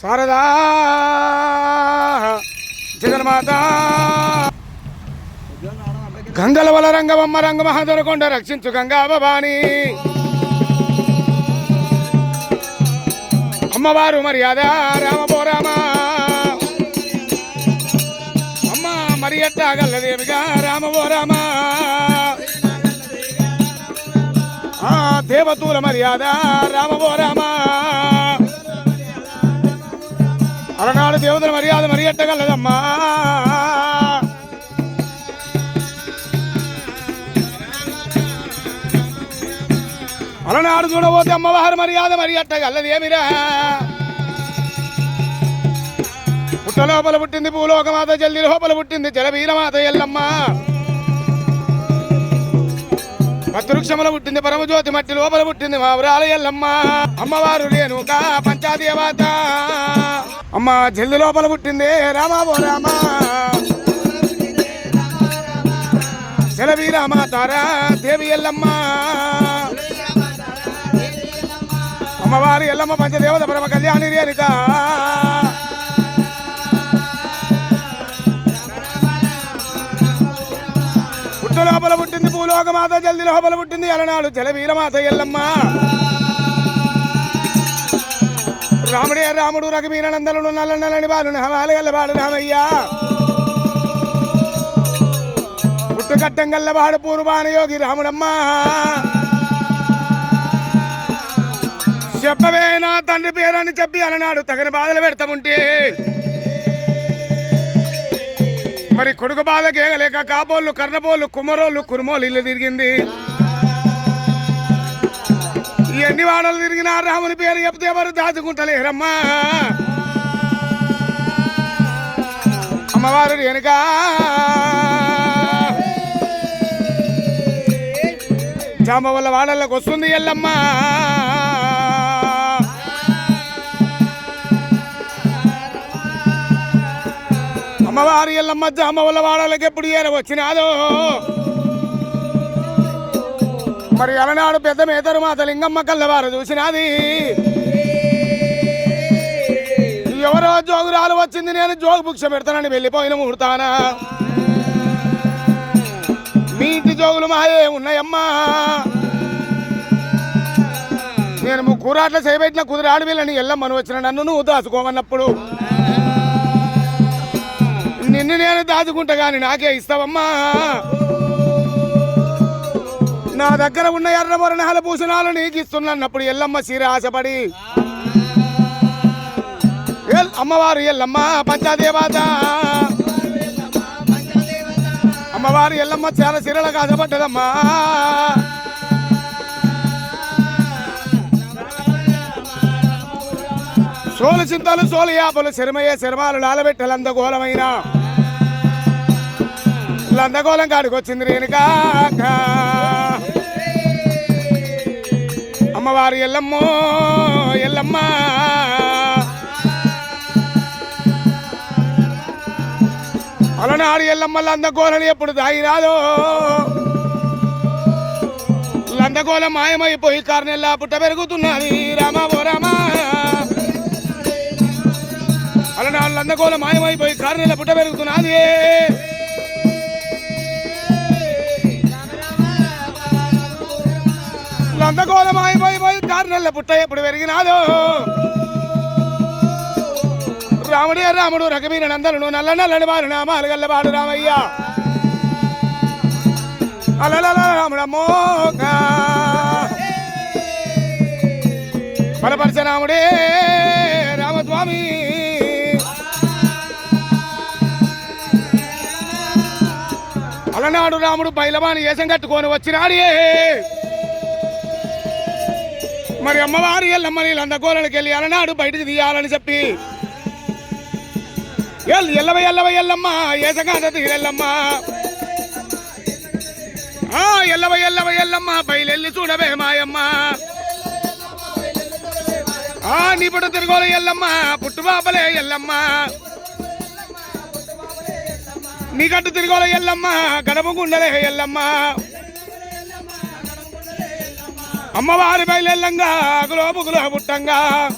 శారదా జగన్మాత. గంగల వల రంగమమ్మ రంగ మహాదొరకొండ రక్షించు గంగా భవాని. అమ్మవారు మర్యాద రామపో అమ్మ మరి ఎట్టా రామ. ఆ దేవతూల మర్యాద రామపో రామ. దేవతల మర్యాద మరి ఎట్టగలదమ్మా? అలనాడు చూడబోతే అమ్మవారి మర్యాద మరి ఎట్టగలది ఏమిరా? పుట్టలోపల పుట్టింది భూలోకమాత జల్లి లోపల పుట్టింది జలవీరమాత ఎల్లమ్మ. పత్రుక్షముల పుట్టింది పరమజ్యోతి మట్టి లోపల పుట్టింది మా ఊరాల అమ్మవారు రేణుక పంచాదేవత. అమ్మ జల్లి లోపల పుట్టింది రామా ఓ రామా. జలవీరామ తారా దేవి ఎల్లమ్మ. అమ్మవారి ఎల్లమ్మ పంచదేవత పరమ కళ్యాణి రేణుక. పుట్ట లోపల పుట్టింది భూలోకమాత జల్ది లోపల పుట్టింది అలనాడు జలవీరమాత ఎల్లమ్మ. రాముడే రాముడు రఘువీర నందలు నల్ల నల్లని బాలు హవాలు గల్లబాడు రామయ్య. పుట్టుకట్టం గల్లబాడు పూర్వాన యోగి రాముడమ్మ. చెప్పవే నా తండ్రి పేరని చెప్పి అలనాడు తగిన బాధలు పెడతాముంటే. మరి కొడుకు బాధ కేగలేక కాబోళ్ళు కర్ణబోళ్ళు కుమరోళ్ళు కురుమోళ్ళు ఇల్లు తిరిగింది. ఎన్ని వాడలు తిరిగినా రాముని పేరు చెప్తే ఎవరు దాచుకుంటలేరమ్మా. అమ్మవారు వెనుక. జామ వల్ల వాడల్లోకి వస్తుంది ఎల్లమ్మా. అమ్మవారి ఎల్లమ్మ జామ వాడలకి ఎప్పుడు ఏర వచ్చినాదో? మరి అలనాడు పెద్ద మేతరు మాత లింగమ్మ కల్లవారు చూసినాది. ఎవరో జోగురాలు వచ్చింది నేను జోగు భిక్ష పెడతానని వెళ్ళిపోయిన ముహూర్తానా. మీ ఇంటి జోగులు మాయే ఉన్నాయమ్మా. నేను ముగ్గురాట్ల చేయబెట్టిన కుదిరాడు వీళ్ళని ఎల్లమ్మను వచ్చిన నన్ను నువ్వు దాచుకోమన్నప్పుడు. నిన్ను నేను దాచుకుంటా గాని నాకే ఇస్తావమ్మా. నా దగ్గర ఉన్న ఎర్రమరణాల భూషణాలు నీకు ఇస్తున్నప్పుడు ఎల్లమ్మ చీర ఆశపడి. అమ్మవారు ఎల్లమ్మ పంచాదేవాత. అమ్మవారు ఎల్లమ్మ చాలా చీరలకు ఆశపడ్డదమ్మా. సోలు చింతలు సోలు యాపలు శరమయ్యే శరమాలు లాలబెట్ట లందగోళమైన గందగోళం కాడికి వచ్చింది రేణుకా అమ్మవారు ఎల్లమ్మో ఎల్లమ్మ. అలనాడు ఎల్లమ్మ లందగోళని ఎప్పుడు దాయి రాదో లందగోళం మాయమైపోయి కారణెల్లా పుట్ట పెరుగుతున్నది. రామా ఓ రామా. అలనాడు లందగోళం మాయమైపోయి కారణెల్లా పుట్ట పెరుగుతున్నది. లందగోళం పోయి బంగారు నెల్ల పుట్ట ఎప్పుడు పెరిగినాదో రాముడే రాముడు రకమీన నందనుడు నల్ల నల్లని వారు నామాలు గల్లబాడు రామయ్య. అలల రాముడమ్మో పరపరచ రాముడే రామస్వామి. అలనాడు రాముడు బయలబాని ఏసం కట్టుకొని వచ్చినాడే. మరి అమ్మవారి ఎల్లమ్మని లందగోళకి వెళ్ళి అలనాడు బయటకు తీయాలని చెప్పి. ఎల్లవ ఎల్లవ ఎల్లమ్మ ఏసగాద తీరెల్లమ్మ ఆ ఎల్లవ ఎల్లవ ఎల్లమ్మ బయలెల్లి చూడవే మాయమ్మ. ఆ నీ పుట్టు తిరుగోల ఎల్లమ్మ పుట్టుబాపలే ఎల్లమ్మ. నీ కట్టు తిరుగోల ఎల్లమ్మ గడప గుండలే ఎల్లమ్మ. అమ్మవారి బయలెల్లంగా గులో పుట్టంగా.